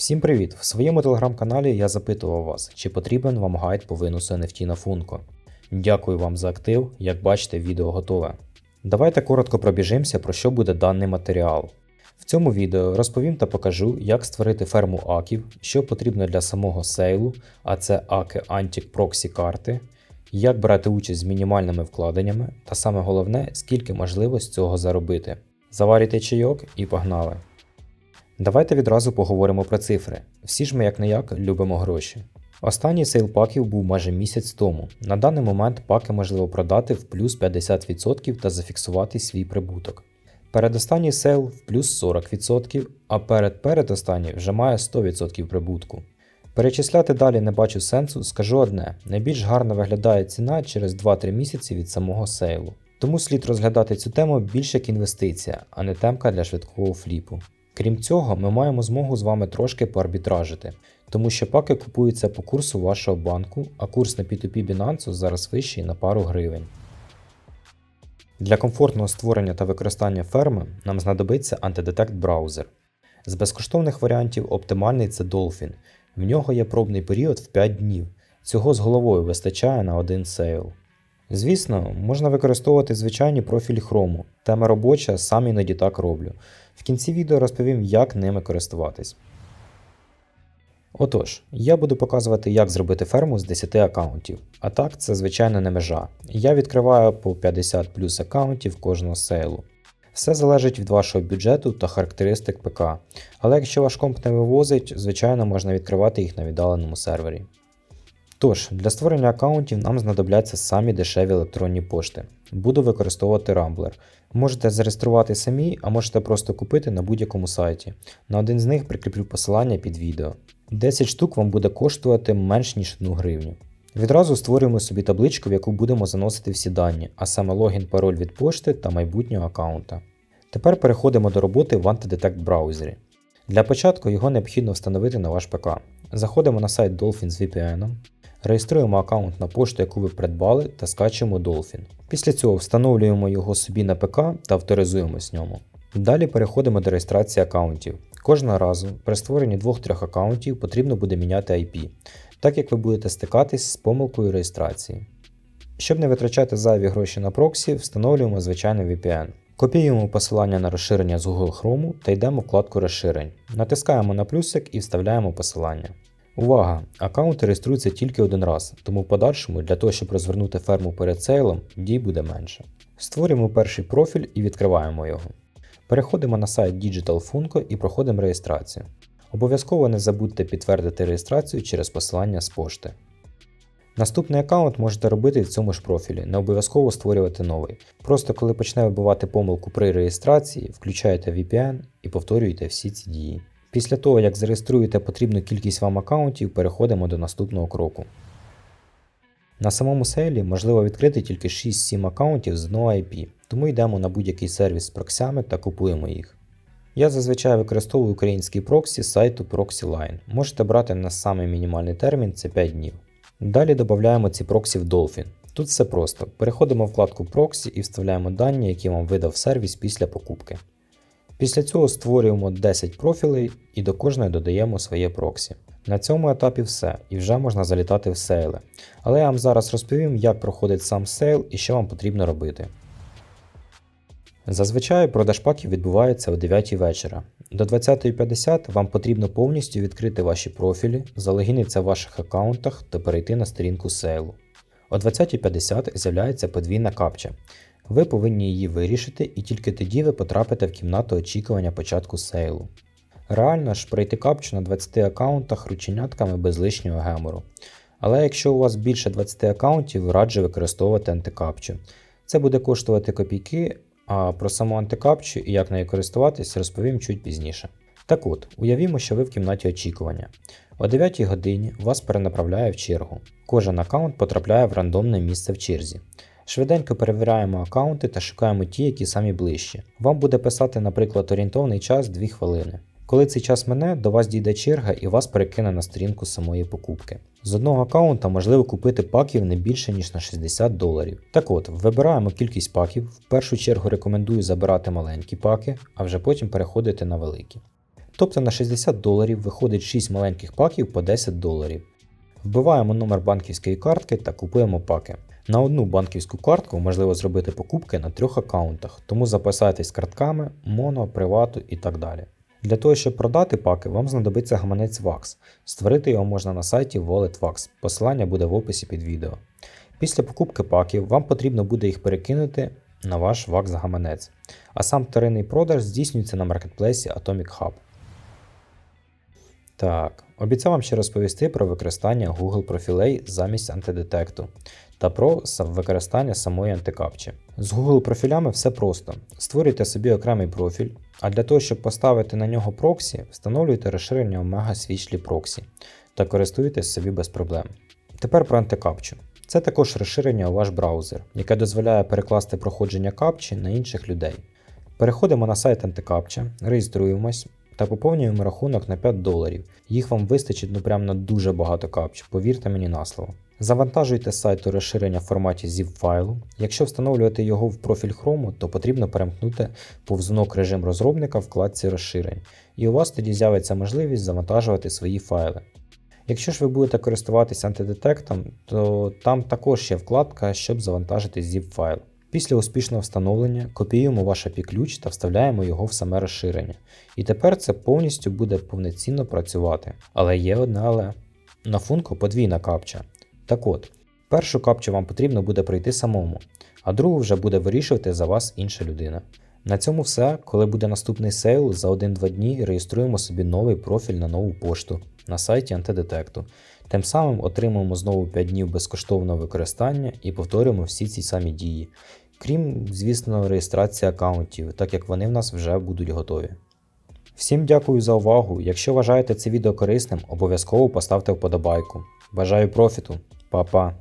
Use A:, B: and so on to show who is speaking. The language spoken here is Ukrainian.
A: Всім привіт! В своєму телеграм-каналі я запитував вас, чи потрібен вам гайд по виносу NFT на Funko. Дякую вам за актив, як бачите, відео готове. Давайте коротко пробіжимося, про що буде даний матеріал. В цьому відео розповім та покажу, як створити ферму аків, що потрібно для самого сейлу, а це аки Antic Proxy карти, як брати участь з мінімальними вкладеннями, та саме головне, скільки можливо з цього заробити. Заварюйте чайок і погнали! Давайте відразу поговоримо про цифри. Всі ж ми як не як любимо гроші. Останній сейл паків був майже місяць тому. На даний момент паки можливо продати в плюс 50% та зафіксувати свій прибуток. Передостанній сейл в плюс 40%, а перед передостанній вже має 100% прибутку. Перечисляти далі не бачу сенсу, скажу одне: найбільш гарно виглядає ціна через 2-3 місяці від самого сейлу. Тому слід розглядати цю тему більш як інвестиція, а не темка для швидкого фліпу. Крім цього, ми маємо змогу з вами трошки поарбітражити, тому що паки купуються по курсу вашого банку, а курс на P2P Binance зараз вищий на пару гривень. Для комфортного створення та використання ферми нам знадобиться антидетект браузер. З безкоштовних варіантів оптимальний це Dolphin. В нього є пробний період в 5 днів. Цього з головою вистачає на один сейл. Звісно, можна використовувати звичайні профілі Chrome. Тема робоча, сам іноді так роблю. В кінці відео розповім, як ними користуватись. Отож, я буду показувати, як зробити ферму з 10 аккаунтів. А так, це звичайно не межа. Я відкриваю по 50 плюс аккаунтів кожного сейлу. Все залежить від вашого бюджету та характеристик ПК. Але якщо ваш комп не вивозить, звичайно можна відкривати їх на віддаленому сервері. Тож, для створення аккаунтів нам знадобляться самі дешеві електронні пошти. Буду використовувати Rambler. Можете зареєструвати самі, а можете просто купити на будь-якому сайті. На один з них прикріплю посилання під відео. 10 штук вам буде коштувати менш ніж 1 гривню. Відразу створюємо собі табличку, в яку будемо заносити всі дані, а саме логін, пароль від пошти та майбутнього аккаунта. Тепер переходимо до роботи в Antidetect браузері. Для початку його необхідно встановити на ваш ПК. Заходимо на сайт Dolphin з VPN, реєструємо аккаунт на пошту, яку ви придбали, та скачуємо Dolphin. Після цього встановлюємо його собі на ПК та авторизуємось ньому. Далі переходимо до реєстрації аккаунтів. Кожного разу при створенні 2-3 аккаунтів потрібно буде міняти IP, так як ви будете стикатись з помилкою реєстрації. Щоб не витрачати зайві гроші на проксі, встановлюємо звичайний VPN. Копіюємо посилання на розширення з Google Chrome та йдемо вкладку розширень. Натискаємо на плюсик і вставляємо посилання. Увага! Аккаунт реєструється тільки один раз, тому в подальшому для того, щоб розвернути ферму перед сейлом, дій буде менше. Створюємо перший профіль і відкриваємо його. Переходимо на сайт Digital Funko і проходимо реєстрацію. Обов'язково не забудьте підтвердити реєстрацію через посилання з пошти. Наступний аккаунт можете робити в цьому ж профілі, не обов'язково створювати новий. Просто коли почне вибивати помилку при реєстрації, включаєте VPN і повторюєте всі ці дії. Після того, як зареєструєте потрібну кількість вам аккаунтів, переходимо до наступного кроку. На самому сейлі можливо відкрити тільки 6-7 аккаунтів з одного IP, тому йдемо на будь-який сервіс з проксями та купуємо їх. Я зазвичай використовую український проксі з сайту ProxyLine. Можете брати на самий мінімальний термін це 5 днів. Далі додаємо ці проксі в Dolphin. Тут все просто. Переходимо в вкладку Proxy і вставляємо дані, які вам видав сервіс після покупки. Після цього створюємо 10 профілей і до кожної додаємо своє проксі. На цьому етапі все, і вже можна залітати в сейли. Але я вам зараз розповім, як проходить сам сейл і що вам потрібно робити. Зазвичай продаж паків відбувається о 9 вечора. До 20.50 вам потрібно повністю відкрити ваші профілі, залогінитися в ваших аккаунтах та перейти на сторінку сейлу. О 20.50 з'являється подвійна капча. Ви повинні її вирішити, і тільки тоді ви потрапите в кімнату очікування початку сейлу. Реально ж пройти капчу на 20 аккаунтах рученятками без лишнього гемору. Але якщо у вас більше 20 аккаунтів, раджу використовувати антикапчу. Це буде коштувати копійки, а про саму антикапчу і як нею користуватись розповім чуть пізніше. Так от, уявімо, що ви в кімнаті очікування. О 9 годині вас перенаправляє в чергу. Кожен аккаунт потрапляє в рандомне місце в черзі. Швиденько перевіряємо аккаунти та шукаємо ті, які самі ближчі. Вам буде писати, наприклад, орієнтовний час 2 хвилини. Коли цей час мине, до вас дійде черга і вас перекине на сторінку самої покупки. З одного аккаунта можливо купити паків не більше ніж на 60 доларів. Так от, вибираємо кількість паків. В першу чергу рекомендую забирати маленькі паки, а вже потім переходити на великі. Тобто на 60 доларів виходить 6 маленьких паків по 10 доларів. Вбиваємо номер банківської картки та купуємо паки. На одну банківську картку можливо зробити покупки на трьох аккаунтах, тому записайтесь картками, моно, привату і так далі. Для того, щоб продати паки, вам знадобиться гаманець VAX. Створити його можна на сайті WalletVax, посилання буде в описі під відео. Після покупки паків вам потрібно буде їх перекинути на ваш VAX гаманець, а сам вторинний продаж здійснюється на маркетплейсі Atomic Hub. Так, обіцяв вам ще розповісти про використання Google профілей замість антидетекту та про використання самої антикапчі. З Google профілями все просто. Створюйте собі окремий профіль, а для того, щоб поставити на нього проксі, встановлюйте розширення Omega Switchly Proxy та користуйтесь собі без проблем. Тепер про антикапчу. Це також розширення у ваш браузер, яке дозволяє перекласти проходження капчі на інших людей. Переходимо на сайт антикапча, реєструємось та поповнюємо рахунок на 5 доларів. Їх вам вистачить ну прям на дуже багато капч, повірте мені на слово. Завантажуйте з сайту розширення в форматі zip файлу. Якщо встановлювати його в профіль Chrome, то потрібно перемкнути повзунок режим розробника в вкладці розширень, і у вас тоді з'явиться можливість завантажувати свої файли. Якщо ж ви будете користуватися антидетектом, то там також є вкладка, щоб завантажити zip файл. Після успішного встановлення копіюємо ваш API-ключ та вставляємо його в саме розширення. І тепер це повністю буде повноцінно працювати. Але є одне але. На функу подвійна капча. Так от, першу капчу вам потрібно буде пройти самому, а другу вже буде вирішувати за вас інша людина. На цьому все. Коли буде наступний сейл, за 1-2 дні реєструємо собі новий профіль на нову пошту на сайті антидетекту. Тим самим отримуємо знову 5 днів безкоштовного використання і повторюємо всі ці самі дії. Крім, звісно, реєстрації аккаунтів, так як вони в нас вже будуть готові. Всім дякую за увагу. Якщо вважаєте це відео корисним, обов'язково поставте вподобайку. Бажаю профіту. Па-па!